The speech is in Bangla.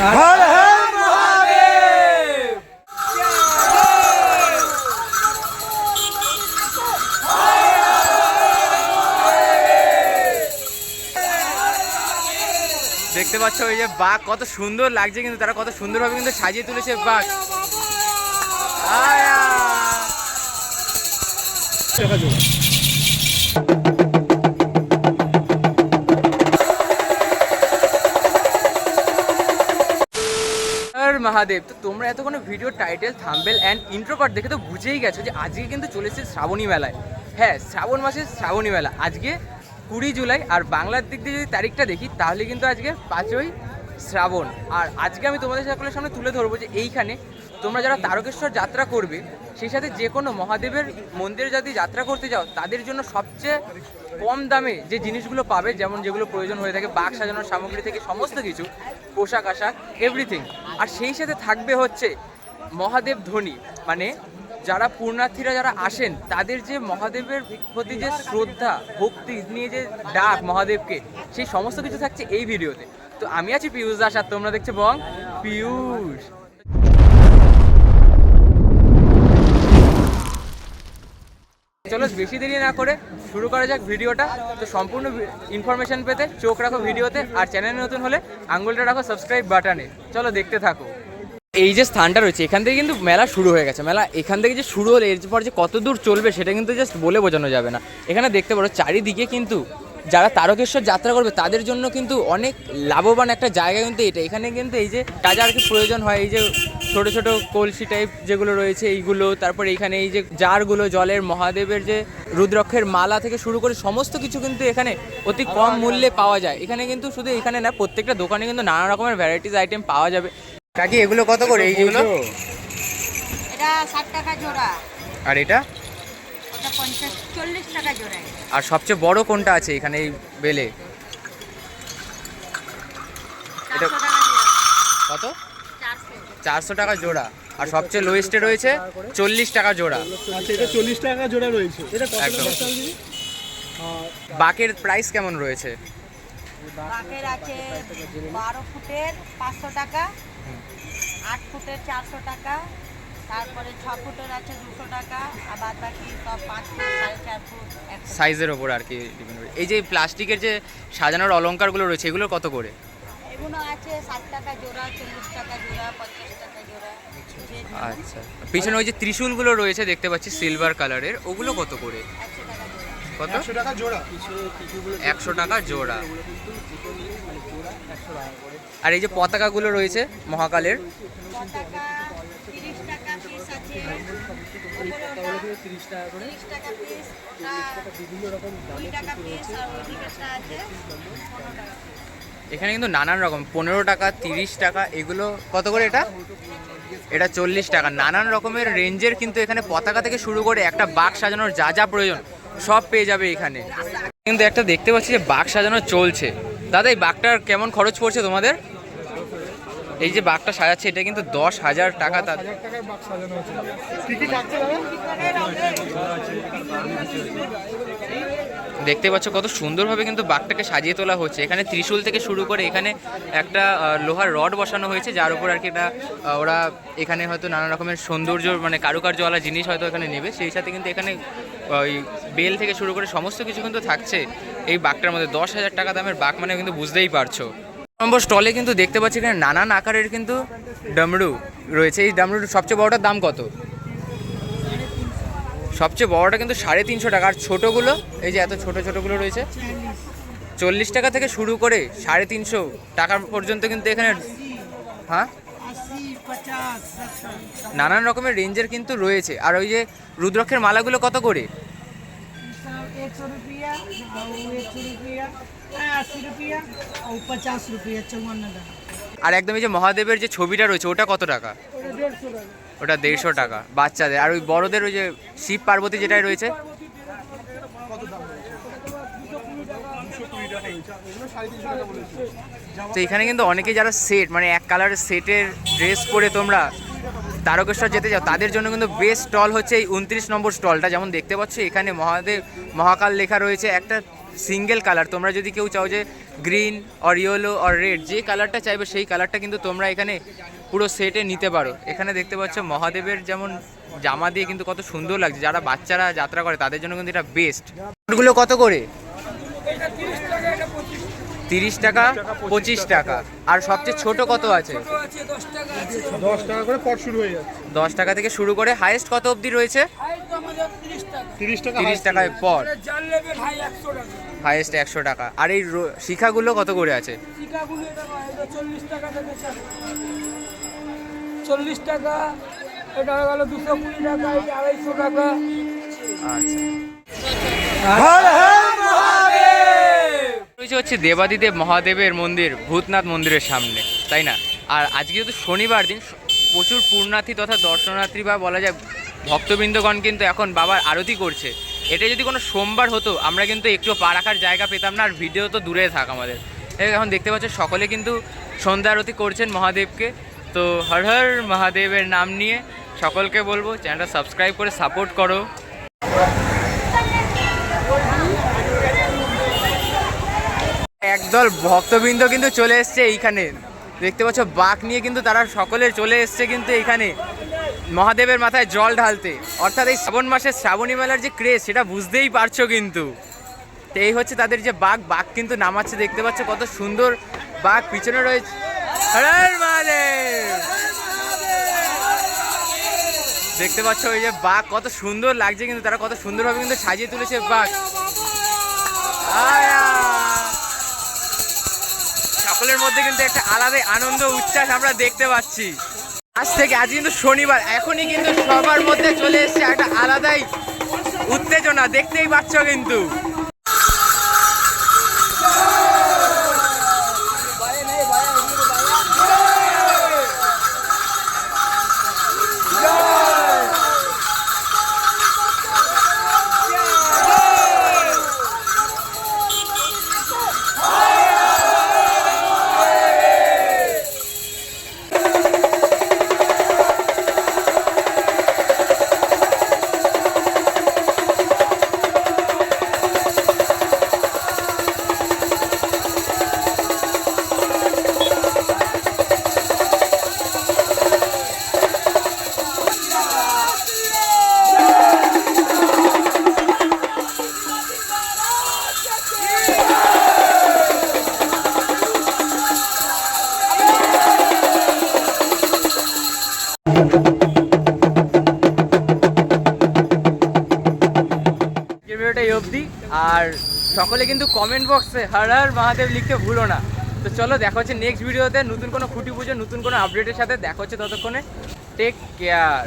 হর হর মহাদেব। দেখতে পাচ্ছ ওই যে বাঘ কত সুন্দর লাগছে কিন্তু তারা কত সুন্দরভাবে কিন্তু সাজিয়ে তুলেছে বাঘ। আয়া। মহাদেব। তো তোমরা এতক্ষণ video title thumbnail and intro part দেখে তো বুঝেই গেছো যে আজকে কিন্তু চলেছে শ্রাবণী মেলায়। হ্যাঁ শ্রাবণ মাসের শ্রাবণী মেলা। আজকে কুড়ি জুলাই আর বাংলার দিক দিয়ে যদি তারিখটা দেখি, তাহলে কিন্তু আজকে পাঁচই শ্রাবণ। আর আজকে আমি তোমাদের সকলের সামনে তুলে ধরবো যে এইখানে তোমরা যারা তারকেশ্বর যাত্রা করবে, সেই সাথে যে কোনো মহাদেবের মন্দিরে যদি যাত্রা করতে যাও, তাদের জন্য সবচেয়ে কম দামে যে জিনিসগুলো পাবে, যেমন যেগুলো প্রয়োজন হয়ে থাকে বাঘ সাজানোর সামগ্রী থেকে সমস্ত কিছু, পোশাক, আশাক এভরিথিং আর সেই সাথে থাকবে হচ্ছে মহাদেব ধ্বনি মানে যারা পূর্ণার্থীরা যারা আসেন, তাদের যে মহাদেবের প্রতি যে শ্রদ্ধা, ভক্তি নিয়ে যে ডাক মহাদেবকে, সেই সমস্ত কিছু থাকছে এই ভিডিওতে। তো আমি আছি পিয়ুষ দাস আর তোমরা দেখছ বং পিয়ুষ চলো বেশি দেরি না করে শুরু করা যাক ভিডিওটা। তো সম্পূর্ণ ইনফরমেশন পেতে চোখ রাখো ভিডিওতে আর চ্যানেলে নতুন হলে আঙ্গুলটা রাখো সাবস্ক্রাইব বাটনে চলো দেখতে থাকো। এই যে স্থানটা রয়েছে, এখান থেকে কিন্তু মেলা শুরু হয়ে গেছে। মেলা এখান থেকে যে শুরু হলে, এরপর যে কত দূর চলবে সেটা কিন্তু জাস্ট বলে বোঝানো যাবে না। এখানে দেখতে পারো, চারিদিকে কিন্তু যারা তারকেশ্বর যাত্রা করবে তাদের জন্য কিন্তু অনেক লাভবান একটা জায়গা কিন্তু এটা। এখানে কিন্তু এই যে কাজে আর কি প্রয়োজন হয় এই যে ছোট ছোট কলসি টাইপ যেগুলো রয়েছে এইগুলো তারপর এখানে এই যে জারগুলো জলের মহাদেবের যে রুদ্রক্ষের মালা থেকে শুরু করে সমস্ত কিছু কিন্তু এখানে অতি কম মূল্যে পাওয়া যায়। এখানে কিন্তু শুধু এখানে না প্রত্যেকটা দোকানে কিন্তু নানা রকমের ভ্যারাইটিস আইটেম পাওয়া যাবে। কাকি এগুলো কত করে? এইগুলো এটা ষাট টাকা জোড়া। আর এটা? ওটা পঞ্চাশ চল্লিশ টাকা জোড়া আর সবচেয়ে বড় কোনটা আছে এখানে এই বেলে? এটা কত? চারশো। টাকা জোড়া। আর সবচেয়ে লোয়েস্টে রয়েছে চল্লিশ টাকা জোড়া। আচ্ছা এটা চল্লিশ টাকা জোড়া রয়েছে। এটা কত একদম। বাকের প্রাইস কেমন রয়েছে? বাকের আছে বারো ফুটের পাঁচশো টাকা আট ফুটের চারশো টাকা তারপরে ছ ফুটের আছে দুশো টাকা আর বাদ বাকি সব পাঁচ ফুট সাড়ে চার ফুট সাইজের ওপর আর কি ডিপেন্ড করে এই যে প্লাস্টিকের যে সাজানোর অলংকারগুলো রয়েছে এগুলো কত করে? এগুলো আছে ষাট টাকা জোড়া চল্লিশ টাকা জোড়া পঞ্চাশ টাকা জোড়া। আচ্ছা। পিছনে ওই যে ত্রিশূলগুলো রয়েছে দেখতে পাচ্ছি সিলভার কালারের ওগুলো কত করে? একশো টাকা জোড়া। কত? একশো টাকা জোড়া। একশো টাকা জোড়া। আর এই যে পতাকাগুলো রয়েছে মহাকালের? পতাকা এখানে কিন্তু নানান রকম, পনেরো টাকা, তিরিশ টাকা, এগুলো কত করে এটা? এটা চল্লিশ টাকা। নানান রকমের রেঞ্জের কিন্তু এখানে পতাকা থেকে শুরু করে একটা বাঘ সাজানোর যা যা প্রয়োজন সব পেয়ে যাবে এখানে। কিন্তু একটা দেখতে পাচ্ছি যে বাঘ সাজানো চলছে। দাদা, এই বাঘটার কেমন খরচ পড়ছে তোমাদের? এই যে বাঘটা সাজাচ্ছে এটা কিন্তু দশ হাজার টাকা তার। দেখতে পাচ্ছ কত সুন্দরভাবে কিন্তু বাঘটাকে সাজিয়ে তোলা হচ্ছে। এখানে ত্রিশূল থেকে শুরু করে এখানে একটা লোহার রড বসানো হয়েছে যার উপর আর কি এটা ওরা এখানে হয়তো নানা রকমের সৌন্দর্য মানে কারুকার্যওয়ালা জিনিস হয়তো এখানে নেবে। সেই সাথে কিন্তু এখানে ওই বেল থেকে শুরু করে সমস্ত কিছু কিন্তু থাকছে। এই বাঘটার মধ্যে দশ হাজার টাকা দামের বাঘ মানে কিন্তু বুঝতেই পারছ। নম্বর স্টলে কিন্তু দেখতে পাচ্ছি এখানে নানান আকারের কিন্তু ডামরু রয়েছে। এই ডামরুর সবচেয়ে বড়টার দাম কত? সবচেয়ে বড়টা কিন্তু সাড়ে তিনশো টাকা। আর ছোটোগুলো, এই যে এত ছোট ছোটোগুলো রয়েছে, চল্লিশ টাকা থেকে শুরু করে সাড়ে তিনশো টাকা পর্যন্ত কিন্তু এখানে হ্যাঁ? নানান রকমের রেঞ্জের কিন্তু রয়েছে। আর ওই যে রুদ্রক্ষের মালাগুলো কত করে? एक सौ रुपया और एक सौ रुपया अस्सी रुपया और पचास रुपया चौवन का আর একদম এই যে মহাদেবের যে ছবিটা রয়েছে ওটা কত টাকা डेढ़ सौ का ওটা দেড়শো টাকা বাচ্চাদের আর ওই বড়দের ওই যে শিব পার্বতী যেটাই রয়েছে তো এখানে কিন্তু অনেকে যারা সেট মানে এক কালারের সেটের ড্রেস পরে তোমরা তারকেশ্বর যেতে যাও তাদের জন্য কিন্তু বেস্ট স্টল হচ্ছে এই উনত্রিশ নম্বর স্টলটা যেমন দেখতে পাচ্ছ এখানে মহাদেব মহাকাল লেখা রয়েছে একটা সিঙ্গেল কালার, তোমরা যদি কেউ চাও যে green or yellow or red যে কালারটা চাইবে সেই কালারটা কিন্তু তোমরা এখানে পুরো সেটে নিতে পারো। এখানে দেখতে পাচ্ছ মহাদেবের যেমন জামা দিয়ে কিন্তু কত সুন্দর লাগছে। যারা বাচ্চারা যাত্রা করে তাদের জন্য কিন্তু এটা বেস্টগুলো কত করে? তিরিশ টাকা পঁচিশ টাকা। আর সবচেয়ে ছোট কত আছে? দশ টাকা করে পট শুরু হয়ে যাচ্ছে। দশ টাকা থেকে শুরু করে হাইয়েস্ট কত অবধি রয়েছে? তিরিশ টাকা তিরিশ টাকায় পর হাইয়েস্ট একশো টাকা। আর এই রো- শিখাগুলো কত করে আছে? চল্লিশ টাকা থেকে চল্লিশ টাকা এটা গেল দুশো কুড়ি টাকা এটা আড়াইশো টাকা। আচ্ছা। রয়েছে হচ্ছে দেবাদিদেব মহাদেবের মন্দির, ভূতনাথ মন্দিরের সামনে, তাই না? আর আজকে যেহেতু শনিবার দিন প্রচুর পূর্ণার্থী তথা দর্শনার্থী বা বলা যায় ভক্তবৃন্দগণ কিন্তু এখন বাবার আরতি করছে। এটা যদি কোনো সোমবার হতো, আমরা কিন্তু একটু পা রাখার জায়গা পেতাম না, আর ভিডিও তো দূরে থাক আমাদের। এখন দেখতে পাচ্ছ, সকলে কিন্তু সন্ধ্যা আরতি করছেন মহাদেবকে। তো হর হর মহাদেবের নাম নিয়ে সকলকে বলব, চ্যানেলটা সাবস্ক্রাইব করে সাপোর্ট করো। একদল ভক্তবৃন্দ কিন্তু চলে এসছে এইখানে। দেখতে পাচ্ছ, বাঘ নিয়ে কিন্তু তারা সকলে চলে এসছে কিন্তু এইখানে মহাদেবের মাথায় জল ঢালতে। অর্থাৎ এই শ্রাবণ মাসের শ্রাবণী মেলার যে ক্রেজ, সেটা বুঝতেই পারছ কিন্তু। তো এই হচ্ছে তাদের যে বাঘ বাঘ কিন্তু নামাচ্ছে, দেখতে পাচ্ছ কত সুন্দর বাঘ পিছনে রয়েছে! দেখতে পাচ্ছ ওই যে বাঘ কত সুন্দর লাগছে কিন্তু, তারা কত সুন্দরভাবে কিন্তু সাজিয়ে তুলেছে বাঘ। আয়া! সকলের মধ্যে কিন্তু একটা আলাদা আনন্দ, উচ্ছ্বাস আমরা দেখতে পাচ্ছি। আজ থেকে, আজ কিন্তু শনিবার, এখনই কিন্তু সবার মধ্যে চলে এসছে একটা আলাদাই উত্তেজনা, দেখতেই পাচ্ছ কিন্তু। এই অবধি। আর সকলে কিন্তু কমেন্ট বক্সে হর হর মহাদেব লিখতে ভুলো না। তো চলো, দেখা হচ্ছে নেক্সট ভিডিওতে নতুন কোনো খুঁটি পুজো, নতুন কোনো আপডেটের সাথে। দেখা হচ্ছে ততক্ষণে। Take care